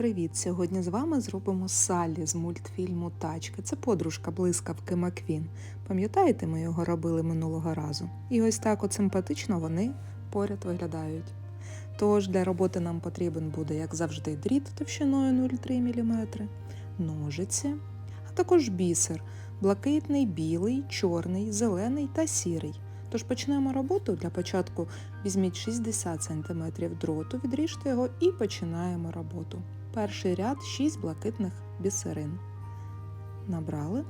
Привіт! Сьогодні з вами зробимо Саллі з мультфільму Тачки. Це подружка блискавки Маквін. Пам'ятаєте, ми його робили минулого разу? І ось так от симпатично вони поряд виглядають. Тож для роботи нам потрібен буде, як завжди, дріт товщиною 0,3 мм, ножиці, а також бісер блакитний, білий, чорний, зелений та сірий. Тож почнемо роботу. Для початку візьміть 60 см дроту, відріжте його і починаємо роботу. Перший ряд 6 блакитних бісерин. Набрали.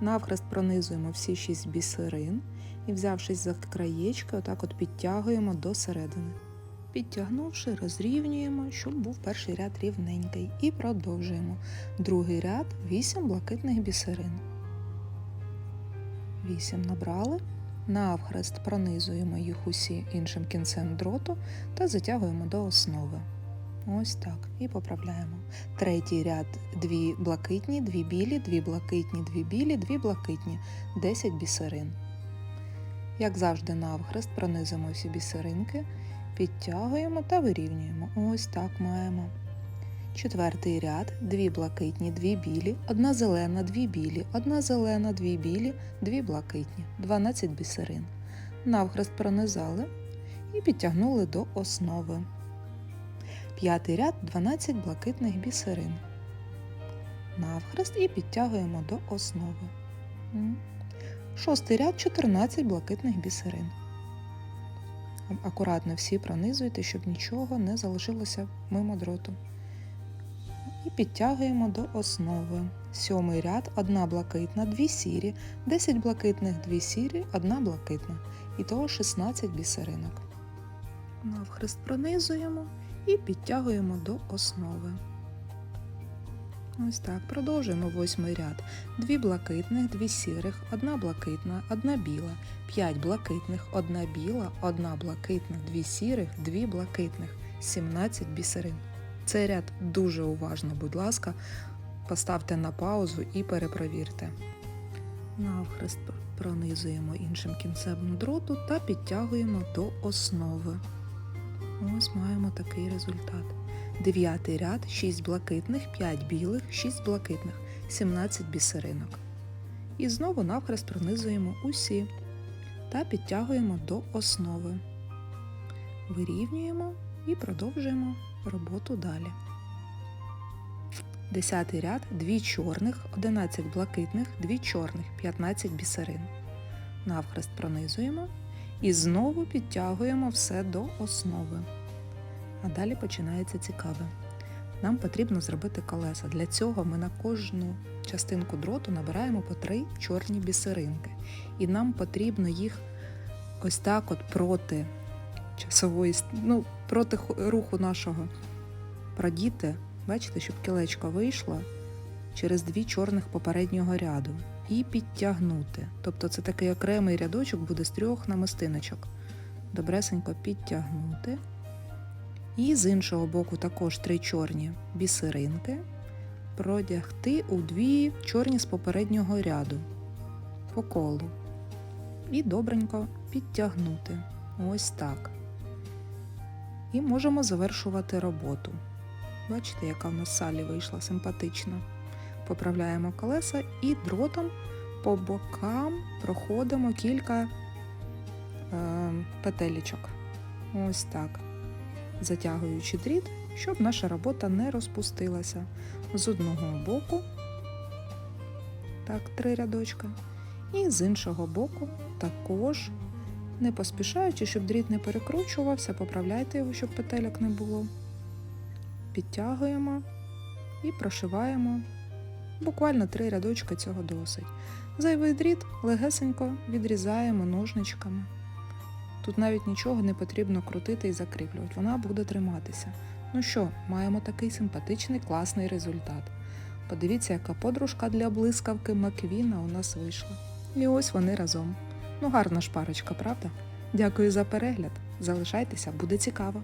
Навхрест пронизуємо всі 6 бісерин і, взявшись за краєчки, отак от підтягуємо до середини. Підтягнувши, розрівнюємо, щоб був перший ряд рівненький. І продовжуємо. Другий ряд 8 блакитних бісерин. 8 набрали. Навхрест пронизуємо їх усі іншим кінцем дроту та затягуємо до основи. Ось так. І поправляємо. Третій ряд дві блакитні, дві білі, дві блакитні, дві білі, дві блакитні, 10 бісерин. Як завжди, навхрест пронизуємо всі бісеринки, підтягуємо та вирівнюємо. Ось так маємо. Четвертий ряд дві блакитні, дві білі, одна зелена, дві білі, одна зелена, дві білі, дві блакитні, 12 бісерин. Навхрест пронизали і підтягнули до основи. П'ятий ряд 12 блакитних бісерин. Навхрест і підтягуємо до основи. Шостий ряд 14 блакитних бісерин. Акуратно всі пронизуйте, щоб нічого не залишилося мимо дроту. І підтягуємо до основи. Сьомий ряд, одна блакитна, дві сірі, 10 блакитних, дві сірі, одна блакитна. І того 16 бісеринок. Навхрест пронизуємо і підтягуємо до основи. Ось так. Продовжуємо восьмий ряд. Дві блакитних, дві сірих, одна блакитна, одна біла, п'ять блакитних, одна біла, одна блакитна, дві сірих, дві блакитних, 17 бісерин. Цей ряд дуже уважно, будь ласка, поставте на паузу і перепровірте. Навхрест пронизуємо іншим кінцем дроту та підтягуємо до основи. Ось маємо такий результат. Дев'ятий ряд 6 блакитних, 5 білих, 6 блакитних, 17 бісеринок. І знову навхрест пронизуємо усі та підтягуємо до основи. Вирівнюємо і продовжуємо роботу далі. Десятий ряд 2 чорних, 11 блакитних, 2 чорних, 15 бісерин. Навхрест пронизуємо і знову підтягуємо все до основи. А далі починається цікаве. Нам потрібно зробити колеса. Для цього ми на кожну частинку дроту набираємо по три чорні бісеринки. І нам потрібно їх ось так от проти часової, ну, проти руху нашого продіти, бачите, щоб кілечко вийшло через дві чорних попереднього ряду. І підтягнути. Тобто це такий окремий рядочок буде з трьох намистиночок. Добресенько підтягнути. І з іншого боку також три чорні бісеринки продягти у дві чорні з попереднього ряду по колу. І добренько підтягнути. Ось так. І можемо завершувати роботу. Бачите, яка в нас салі вийшла симпатична. Поправляємо колеса і дротом по бокам проходимо кілька е, петелечок. Ось так затягуючи дріт, щоб наша робота не розпустилася. З одного боку, так, три рядочка, і з іншого боку також, не поспішаючи, щоб дріт не перекручувався, поправляйте його, щоб петельок не було. Підтягуємо і прошиваємо буквально три рядочка цього досить. Зайвий дріт легесенько відрізаємо ножничками. Тут навіть нічого не потрібно крутити і закріплювати, вона буде триматися. Ну що, маємо такий симпатичний класний результат. Подивіться, яка подружка для блискавки Маквіна у нас вийшла. І ось вони разом. Ну, гарна ж парочка, правда? Дякую за перегляд. Залишайтеся, буде цікаво.